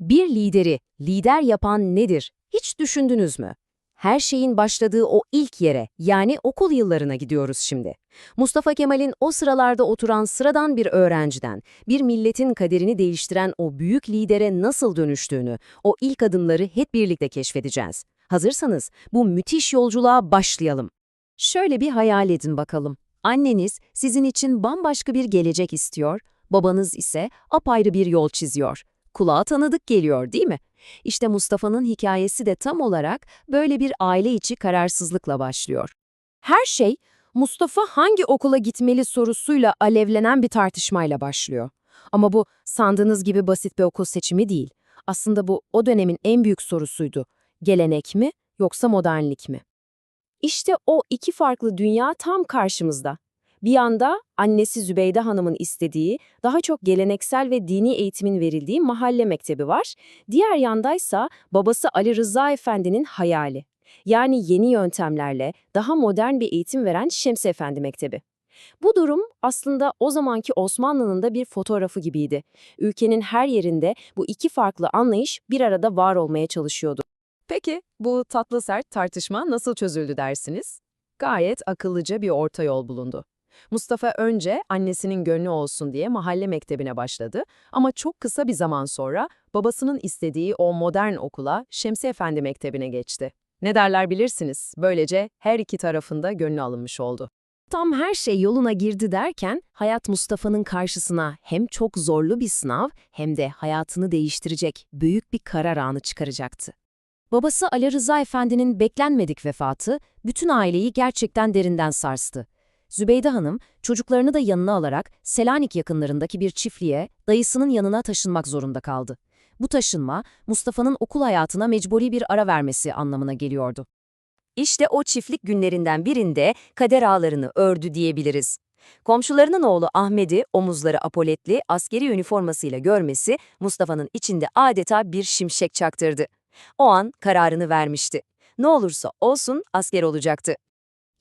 Bir lideri lider yapan nedir? Hiç düşündünüz mü? Her şeyin başladığı o ilk yere, yani okul yıllarına gidiyoruz şimdi. Mustafa Kemal'in o sıralarda oturan sıradan bir öğrenciden, bir milletin kaderini değiştiren o büyük lidere nasıl dönüştüğünü, o ilk adımları hep birlikte keşfedeceğiz. Hazırsanız bu müthiş yolculuğa başlayalım. Şöyle bir hayal edin bakalım. Anneniz sizin için bambaşka bir gelecek istiyor, babanız ise apayrı bir yol çiziyor. Kulağa tanıdık geliyor değil mi? İşte Mustafa'nın hikayesi de tam olarak böyle bir aile içi kararsızlıkla başlıyor. Her şey Mustafa hangi okula gitmeli sorusuyla alevlenen bir tartışmayla başlıyor. Ama bu sandığınız gibi basit bir okul seçimi değil. Aslında bu o dönemin en büyük sorusuydu. Gelenek mi yoksa modernlik mi? İşte o iki farklı dünya tam karşımızda. Bir yanda annesi Zübeyde Hanım'ın istediği, daha çok geleneksel ve dini eğitimin verildiği mahalle mektebi var. Diğer yandaysa babası Ali Rıza Efendi'nin hayali. Yani yeni yöntemlerle daha modern bir eğitim veren Şemsi Efendi Mektebi. Bu durum aslında o zamanki Osmanlı'nın da bir fotoğrafı gibiydi. Ülkenin her yerinde bu iki farklı anlayış bir arada var olmaya çalışıyordu. Peki bu tatlı sert tartışma nasıl çözüldü dersiniz? Gayet akıllıca bir orta yol bulundu. Mustafa önce annesinin gönlü olsun diye mahalle mektebine başladı ama çok kısa bir zaman sonra babasının istediği o modern okula Şemsi Efendi Mektebi'ne geçti. Ne derler bilirsiniz, böylece her iki tarafında gönlü alınmış oldu. Tam her şey yoluna girdi derken hayat Mustafa'nın karşısına hem çok zorlu bir sınav hem de hayatını değiştirecek büyük bir karar anı çıkaracaktı. Babası Ali Rıza Efendi'nin beklenmedik vefatı bütün aileyi gerçekten derinden sarstı. Zübeyde Hanım, çocuklarını da yanına alarak Selanik yakınlarındaki bir çiftliğe, dayısının yanına taşınmak zorunda kaldı. Bu taşınma, Mustafa'nın okul hayatına mecburi bir ara vermesi anlamına geliyordu. İşte o çiftlik günlerinden birinde kader ağlarını ördü diyebiliriz. Komşularının oğlu Ahmet'i omuzları apoletli askeri üniformasıyla görmesi Mustafa'nın içinde adeta bir şimşek çaktırdı. O an kararını vermişti. Ne olursa olsun asker olacaktı.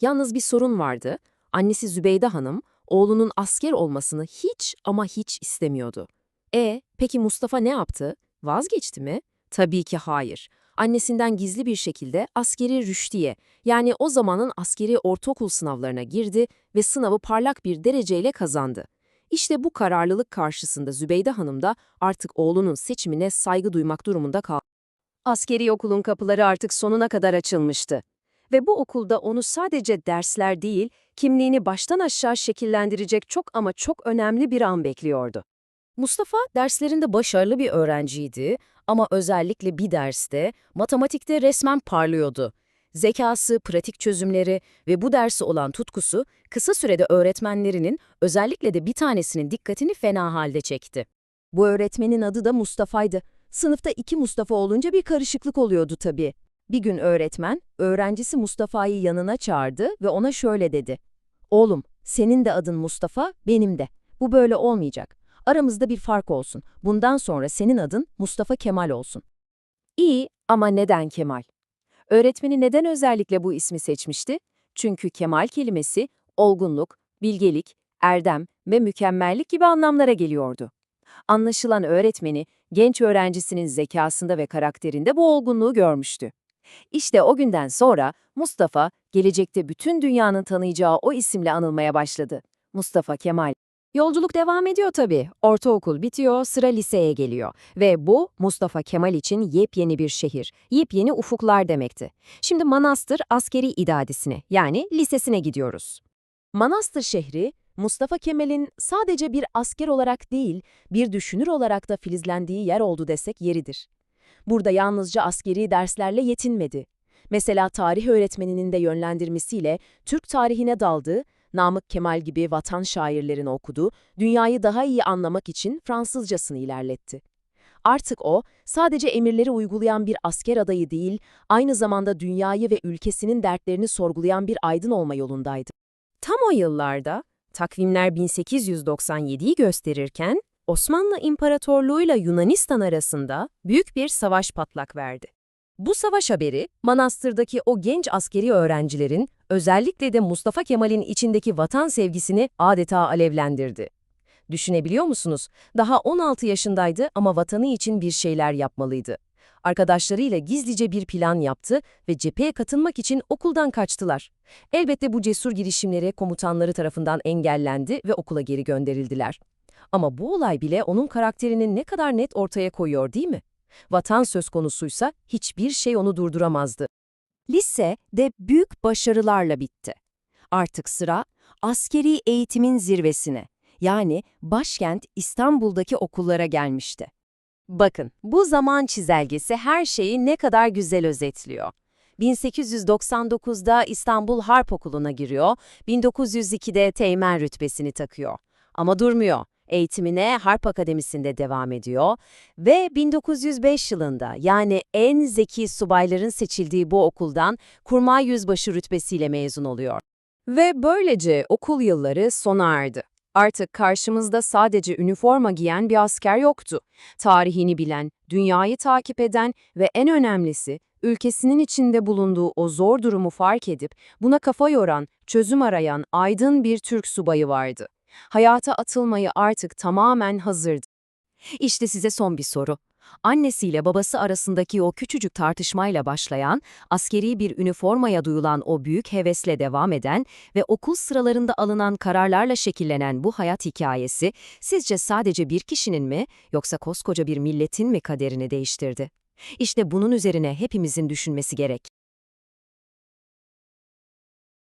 Yalnız bir sorun vardı. Annesi Zübeyde Hanım, oğlunun asker olmasını hiç ama hiç istemiyordu. E, peki Mustafa ne yaptı? Vazgeçti mi? Tabii ki hayır. Annesinden gizli bir şekilde askeri rüştiye, yani o zamanın askeri ortaokul sınavlarına girdi ve sınavı parlak bir dereceyle kazandı. İşte bu kararlılık karşısında Zübeyde Hanım da artık oğlunun seçimine saygı duymak durumunda kaldı. Askeri okulun kapıları artık sonuna kadar açılmıştı. Ve bu okulda onu sadece dersler değil, kimliğini baştan aşağı şekillendirecek çok ama çok önemli bir an bekliyordu. Mustafa derslerinde başarılı bir öğrenciydi ama özellikle bir derste, matematikte resmen parlıyordu. Zekası, pratik çözümleri ve bu dersi olan tutkusu kısa sürede öğretmenlerinin, özellikle de bir tanesinin dikkatini fena halde çekti. Bu öğretmenin adı da Mustafa'ydı. Sınıfta iki Mustafa olunca bir karışıklık oluyordu tabii. Bir gün öğretmen, öğrencisi Mustafa'yı yanına çağırdı ve ona şöyle dedi. Oğlum, senin de adın Mustafa, benim de. Bu böyle olmayacak. Aramızda bir fark olsun. Bundan sonra senin adın Mustafa Kemal olsun. İyi ama neden Kemal? Öğretmeni neden özellikle bu ismi seçmişti? Çünkü Kemal kelimesi olgunluk, bilgelik, erdem ve mükemmellik gibi anlamlara geliyordu. Anlaşılan öğretmeni, genç öğrencisinin zekasında ve karakterinde bu olgunluğu görmüştü. İşte o günden sonra Mustafa, gelecekte bütün dünyanın tanıyacağı o isimle anılmaya başladı. Mustafa Kemal. Yolculuk devam ediyor tabii. Ortaokul bitiyor, sıra liseye geliyor. Ve bu Mustafa Kemal için yepyeni bir şehir, yepyeni ufuklar demekti. Şimdi Manastır Askeri İdadisi'ne yani lisesine gidiyoruz. Manastır şehri, Mustafa Kemal'in sadece bir asker olarak değil, bir düşünür olarak da filizlendiği yer oldu desek yeridir. Burada yalnızca askeri derslerle yetinmedi. Mesela tarih öğretmeninin de yönlendirmesiyle Türk tarihine daldı, Namık Kemal gibi vatan şairlerini okudu, dünyayı daha iyi anlamak için Fransızcasını ilerletti. Artık o, sadece emirleri uygulayan bir asker adayı değil, aynı zamanda dünyayı ve ülkesinin dertlerini sorgulayan bir aydın olma yolundaydı. Tam o yıllarda, takvimler 1897'yi gösterirken, Osmanlı İmparatorluğu'yla Yunanistan arasında büyük bir savaş patlak verdi. Bu savaş haberi, manastırdaki o genç askeri öğrencilerin, özellikle de Mustafa Kemal'in içindeki vatan sevgisini adeta alevlendirdi. Düşünebiliyor musunuz? Daha 16 yaşındaydı ama vatanı için bir şeyler yapmalıydı. Arkadaşlarıyla gizlice bir plan yaptı ve cepheye katılmak için okuldan kaçtılar. Elbette bu cesur girişimleri komutanları tarafından engellendi ve okula geri gönderildiler. Ama bu olay bile onun karakterini ne kadar net ortaya koyuyor değil mi? Vatan söz konusuysa hiçbir şey onu durduramazdı. Lise de büyük başarılarla bitti. Artık sıra askeri eğitimin zirvesine, yani başkent İstanbul'daki okullara gelmişti. Bakın, bu zaman çizelgesi her şeyi ne kadar güzel özetliyor. 1899'da İstanbul Harp Okulu'na giriyor, 1902'de teğmen rütbesini takıyor. Ama durmuyor. Eğitimine Harp Akademisi'nde devam ediyor ve 1905 yılında yani en zeki subayların seçildiği bu okuldan kurmay yüzbaşı rütbesiyle mezun oluyor. Ve böylece okul yılları sona erdi. Artık karşımızda sadece üniforma giyen bir asker yoktu. Tarihini bilen, dünyayı takip eden ve en önemlisi ülkesinin içinde bulunduğu o zor durumu fark edip buna kafa yoran, çözüm arayan aydın bir Türk subayı vardı. Hayata atılmayı artık tamamen hazırdı. İşte size son bir soru. Annesiyle babası arasındaki o küçücük tartışmayla başlayan, askeri bir üniformaya duyulan o büyük hevesle devam eden ve okul sıralarında alınan kararlarla şekillenen bu hayat hikayesi sizce sadece bir kişinin mi yoksa koskoca bir milletin mi kaderini değiştirdi? İşte bunun üzerine hepimizin düşünmesi gerek.